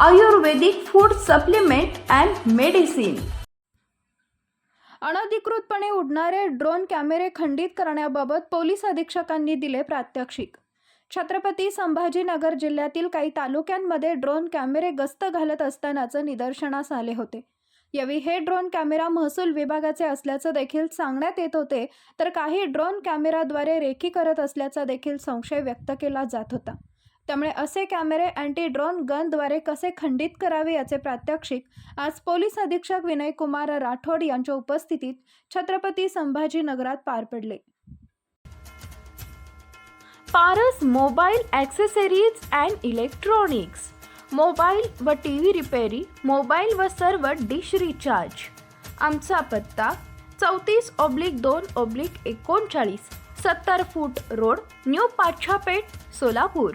Ayurvedic food supplement and medicine अनधिकृतपणे उडणारे drone कॅमेरे खंडित करण्याबाबत पोलीस अधीक्षकांनी दिले प्रात्यक्षिक. छत्रपती संभाजीनगर जिल्ह्यातील काही तालुक्यांमध्ये ड्रोन कॅमेरे गस्त घालत असतानाचं निदर्शनास आले होते. यावेळी हे ड्रोन कॅमेरा महसूल विभागाचे असल्याचं देखील सांगण्यात येत होते. तर काही ड्रोन कॅमेराद्वारे रेखी करत असल्याचा देखील संशय व्यक्त केला जात होता. त्यामुळे असे कॅमेरे अँटी ड्रोन गनद्वारे कसे खंडित करावे याचे प्रात्यक्षिक आज पोलीस अधीक्षक विनय कुमार राठोड यांच्या उपस्थितीत छत्रपती संभाजीनगरात पार पडले. Paras mobile accessories and electronics mobile व टी व्ही रिपेरी मोबाईल व सर्व डिश रिचार्ज. आमचा पत्ता चौतीस ऑब्लिक दोन ऑब्लिक एकोणचाळीस सत्तर foot road new Pachhapeth Solapur.